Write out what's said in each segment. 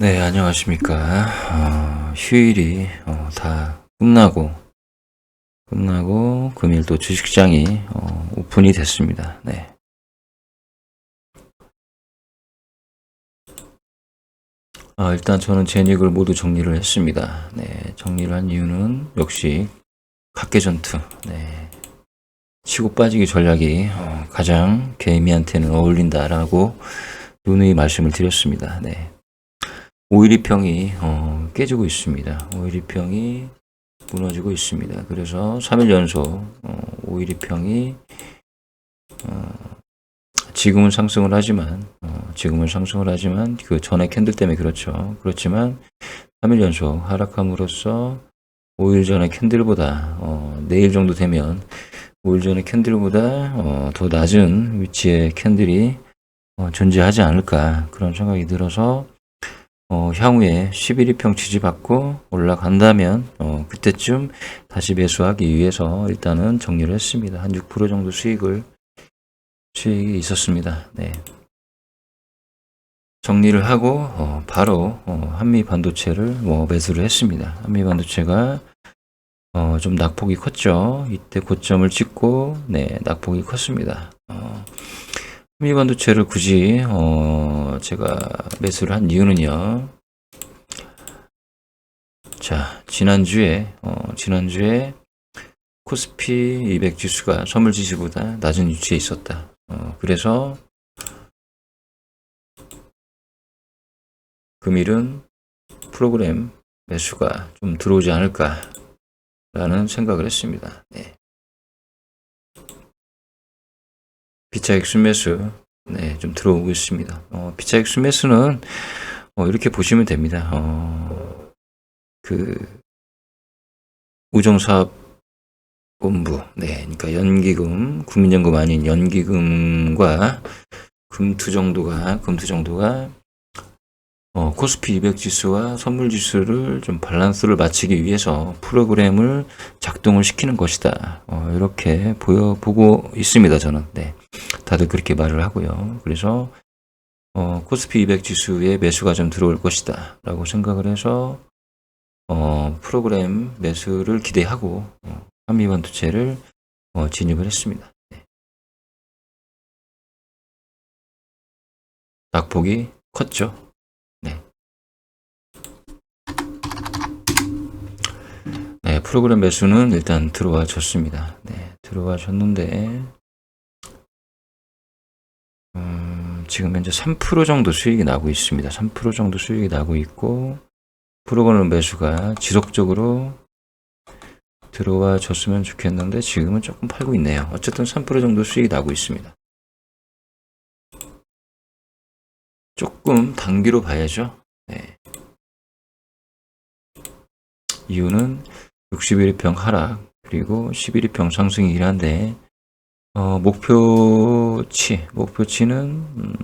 네, 안녕하십니까. 어, 휴일이 어, 다 끝나고, 끝나고, 금일 또 주식시장이 어, 오픈이 됐습니다. 네. 아, 일단 저는 제닉을 모두 정리를 했습니다. 네, 정리를 한 이유는 역시 각계전투, 네. 치고 빠지기 전략이 어, 가장 개미한테는 어울린다라고 누누이 말씀을 드렸습니다. 네. 512평이 어, 깨지고 있습니다. 512평이 무너지고 있습니다. 그래서 3일 연속 어, 512평이 어, 지금은 상승을 하지만 어, 지금은 상승을 하지만 그 전에 캔들 때문에 그렇죠. 그렇지만 3일 연속 하락함으로써 5일 전에 캔들보다 어, 내일 정도 되면 5일 전에 캔들보다 어, 더 낮은 위치의 캔들이 어, 존재하지 않을까 그런 생각이 들어서 어, 향후에 11위평 지지받고 올라간다면 어, 그때쯤 다시 매수하기 위해서 일단은 정리를 했습니다. 한 6% 정도 수익을 수익이 있었습니다. 네. 정리를 하고 어, 바로 어, 한미 반도체를 뭐 매수를 했습니다. 한미 반도체가 어, 좀 낙폭이 컸죠. 이때 고점을 찍고 네 낙폭이 컸습니다. 어, 한 미 반도체를 굳이 어, 제가 매수를 한 이유는요. 자 지난주에 어, 지난주에 코스피 200 지수가 선물 지수보다 낮은 위치에 있었다. 어, 그래서 금일은 프로그램 매수가 좀 들어오지 않을까라는 생각을 했습니다. 네. 비차익 순매수 네, 좀 들어오고 있습니다. 어, 비차익 순매수는 어, 이렇게 보시면 됩니다. 어, 그 우정사업 본부, 네, 그러니까 연기금, 국민연금 아닌 연기금과 금투 정도가 금투 정도가 어, 코스피 200 지수와 선물 지수를 좀 밸런스를 맞추기 위해서 프로그램을 작동을 시키는 것이다. 어, 이렇게 보여 보고 있습니다. 저는 네, 다들 그렇게 말을 하고요. 그래서 어, 코스피 200 지수에 매수가 좀 들어올 것이다 라고 생각을 해서 어, 프로그램 매수를 기대하고 어, 한미반도체를 어, 진입을 했습니다. 네. 낙폭이 컸죠. 네. 네, 프로그램 매수는 일단 들어와 줬습니다. 네, 들어와 줬는데, 음, 지금 현재 3% 정도 수익이 나고 있습니다. 3% 정도 수익이 나고 있고, 프로그램 매수가 지속적으로 들어와 줬으면 좋겠는데, 지금은 조금 팔고 있네요. 어쨌든 3% 정도 수익이 나고 있습니다. 조금 단기로 봐야죠. 네. 이유는 61평 하락 그리고 11평 상승이긴 한데 어, 목표치 목표치는 음,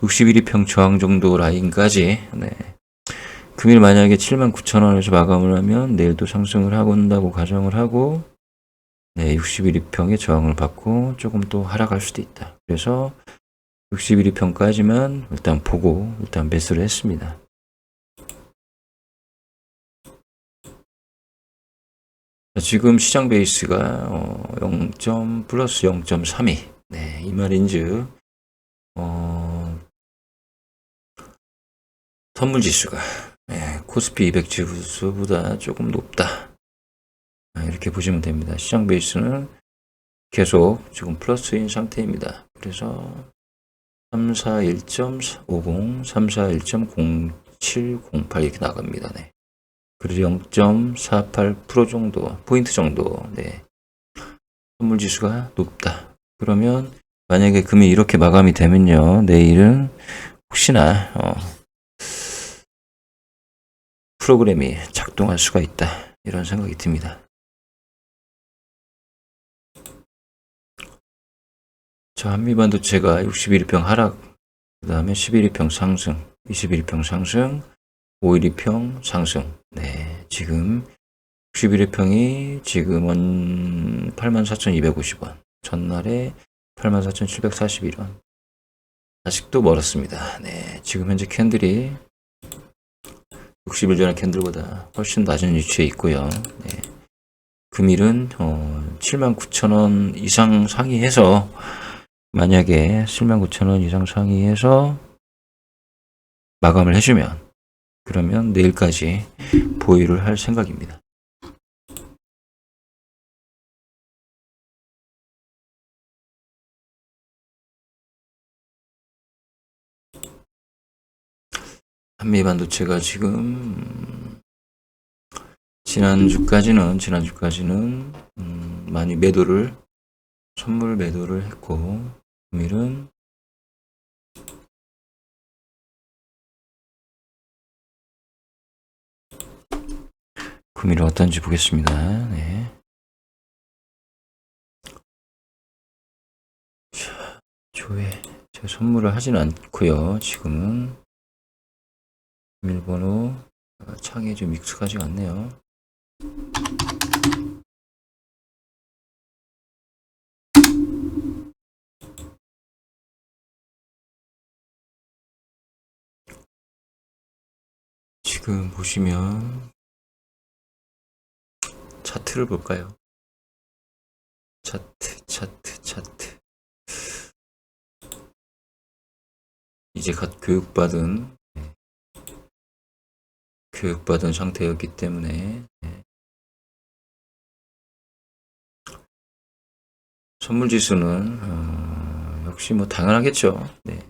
61평 저항 정도 라인까지 네. 금일 만약에 79,000원에서 마감을 하면 내일도 상승을 하고 온다고 가정을 하고 네, 61평의 저항을 받고 조금 또 하락할 수도 있다. 그래서 61평까지만 일단 보고 일단 매수를 했습니다. 지금 시장 베이스가 어, 0. 플러스 0.32. 네, 이 말인즉 어, 선물 지수가 네, 코스피 200 지수보다 조금 높다. 아, 이렇게 보시면 됩니다. 시장 베이스는 계속 지금 플러스인 상태입니다. 그래서 341.50, 341.0708 이렇게 나갑니다. 네. 그리고 0.48% 정도, 포인트 정도, 네. 선물 지수가 높다. 그러면 만약에 금이 이렇게 마감이 되면요, 내일은 혹시나, 어, 프로그램이 작동할 수가 있다. 이런 생각이 듭니다. 자, 한미반도체가 61평 하락, 그 다음에 11위평 상승, 21위평 상승, 5일이평 상승. 네, 지금 61위평이 지금은 84,250원. 전날에 84,741원. 아직도 멀었습니다. 네, 지금 현재 캔들이 60일 전의 캔들보다 훨씬 낮은 위치에 있고요. 네. 금일은 어, 79,000원 이상 상위해서 만약에 79,000원 이상 상위해서 마감을 해주면 그러면 내일까지 보유를 할 생각입니다. 한미 반도체가 지금 지난주까지는 지난주까지는 음, 많이 매도를 선물 매도를 했고 금일은 금일은 어떤지 보겠습니다. 네. 자, 조회 제가 선물을 하진 않고요. 지금은 비밀번호 어, 창에 좀 익숙하지가 않네요. 지금 보시면 차트를 볼까요? 차트, 차트, 차트. 이제 갓 교육받은 교육받은 상태였기 때문에 네. 선물 지수는 어, 역시 뭐 당연하겠죠. 네.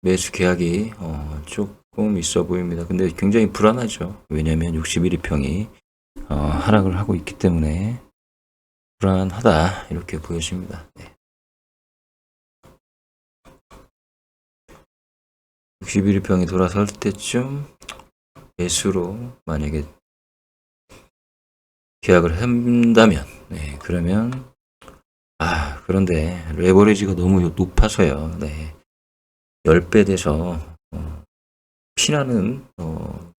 매수 계약이 어, 조금 있어 보입니다. 근데 굉장히 불안하죠. 왜냐하면 61위평이 어, 하락을 하고 있기 때문에 불안하다 이렇게 보여집니다. 네. 61위평이 돌아설 때쯤 매수로 만약에 계약을 한다면 네, 그러면 아 그런데 레버리지가 너무 높아서요. 네. 10배 돼서 어, 피나는 어,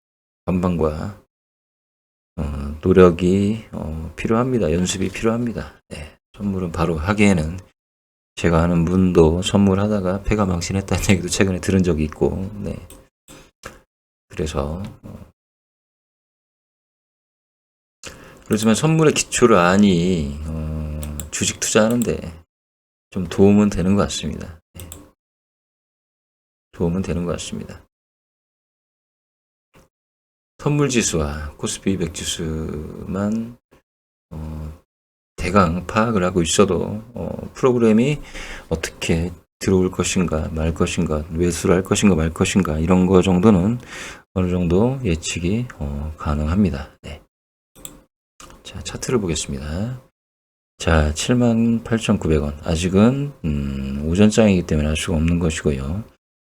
어, 노력이 어, 필요합니다. 연습이 필요합니다. 네. 선물은 바로 하기에는 제가 아는 분도 선물하다가 폐가 망신했다는 얘기도 최근에 들은 적이 있고, 네. 그래서, 어. 그렇지만 선물의 기초를 아니, 어, 주식 투자하는데 좀 도움은 되는 것 같습니다. 네. 도움은 되는 것 같습니다. 선물 지수와 코스피 200 지수만 어, 대강 파악을 하고 있어도 어, 프로그램이 어떻게 들어올 것인가 말 것인가 매수를 할 것인가 말 것인가 이런 거 정도는 어느 정도 예측이 어, 가능합니다. 네. 자 차트를 보겠습니다. 자 78,900원 아직은 음, 오전장이기 때문에 알 수가 없는 것이고요.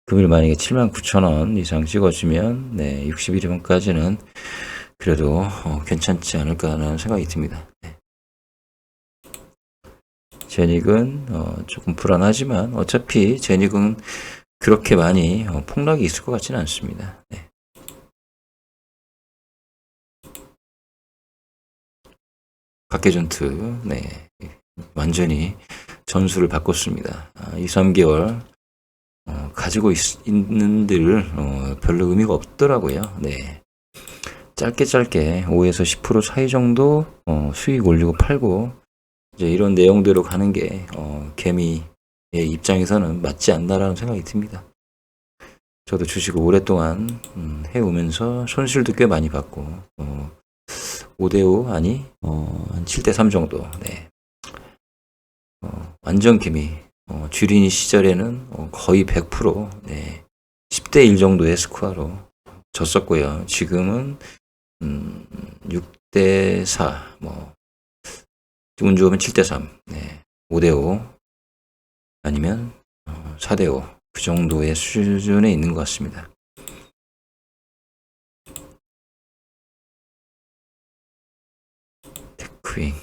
금일 만약에 79,000원 이상 찍어주면 네, 61일까지는 그래도 어, 괜찮지 않을까 하는 생각이 듭니다. 네. 제닉은 어, 조금 불안하지만 어차피 제닉은 그렇게 많이 어, 폭락이 있을 것 같지는 않습니다. 네. 각계전투 네. 완전히 전술을 바꿨습니다. 아, 2, 3개월 어, 가지고 있, 있는들 어, 별로 의미가 없더라고요. 네. 짧게 짧게 5에서 10% 사이 정도 어, 수익 올리고 팔고 이제 이런 내용대로 가는 게 어, 개미의 입장에서는 맞지 않나라는 생각이 듭니다. 저도 주식을 오랫동안 음, 해오면서 손실도 꽤 많이 받고 어, 5대5 아니 어, 한 7대3 정도 네. 어, 완전 개미 어, 주린 시절에는 어, 거의 100% 네, 10대 1 정도의 스코어로 졌었고요. 지금은 음, 6대 4, 뭐, 운 좋으면 7대 3, 네, 5대 5, 아니면 어, 4대 5, 그 정도의 수준에 있는 것 같습니다. 테크윙,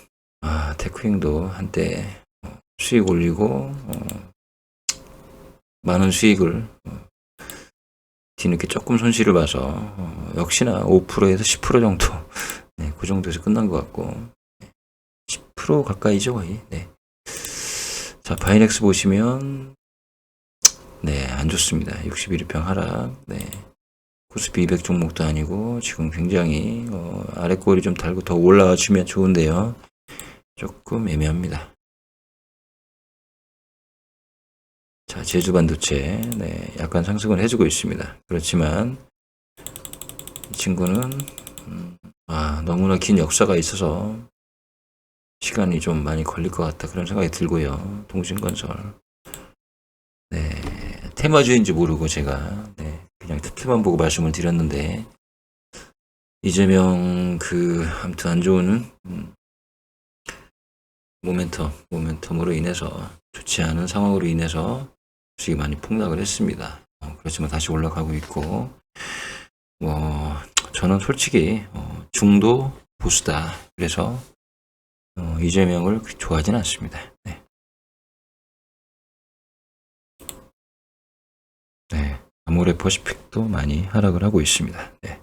아, 테크윙도 한때 어, 수익 올리고, 어, 많은 수익을 어, 뒤늦게 조금 손실을 봐서 어, 역시나 5%에서 10% 정도 네, 그 정도에서 끝난 것 같고 10% 가까이죠 거의 네. 자 바이넥스 보시면 네, 안 좋습니다. 61일평 하락. 네. 코스피 200 종목도 아니고 지금 굉장히 어, 아래 꼬리 좀 달고 더 올라와 주면 좋은데요. 조금 애매합니다. 자, 제주 반도체. 네, 약간 상승을 해주고 있습니다. 그렇지만 이 친구는 음, 아, 너무나 긴 역사가 있어서 시간이 좀 많이 걸릴 것 같다 그런 생각이 들고요. 동신건설. 네, 테마주인지 모르고 제가 네, 그냥 특히만 보고 말씀을 드렸는데 이재명 그 아무튼 안 좋은 음, 모멘텀 모멘텀으로 인해서 좋지 않은 상황으로 인해서 주식이 많이 폭락을 했습니다. 어, 그렇지만 다시 올라가고 있고 뭐 저는 솔직히 어, 중도 보수다 그래서 어, 이재명을 좋아하지는 않습니다. 네. 네, 아모레 퍼시픽도 많이 하락을 하고 있습니다. 네.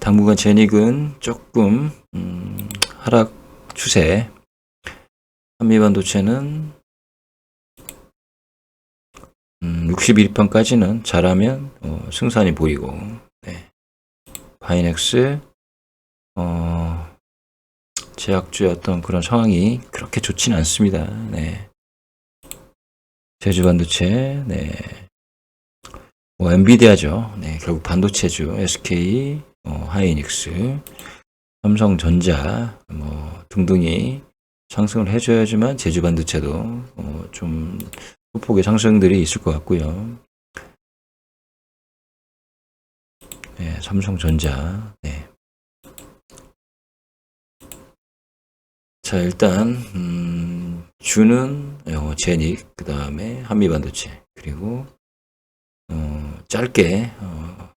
당분간 제닉은 조금 음, 하락 추세. 한미반도체는 음, 61편까지는 잘하면 어, 승산이 보이고 네. 바이넥스 어, 제약주의 어떤 그런 상황이 그렇게 좋지는 않습니다. 네. 제주 반도체, 네. 뭐 엔비디아죠. 네, 결국 반도체주, SK, 어, 하이닉스, 삼성전자, 뭐 등등이 상승을 해줘야지만 제주 반도체도 어, 좀 소폭의 상승들이 있을 것 같고요. 네, 삼성전자, 네. 자, 일단, 음, 주는, 어, 제닉, 그 다음에 한미반도체, 그리고, 어, 짧게, 어,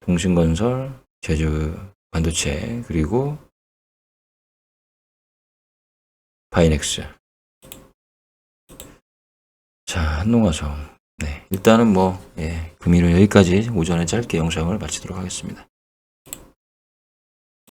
동신건설, 제주 반도체, 그리고, 바이넥스. 자, 한농화성. 네, 일단은 뭐, 예, 금일은 여기까지 오전에 짧게 영상을 마치도록 하겠습니다.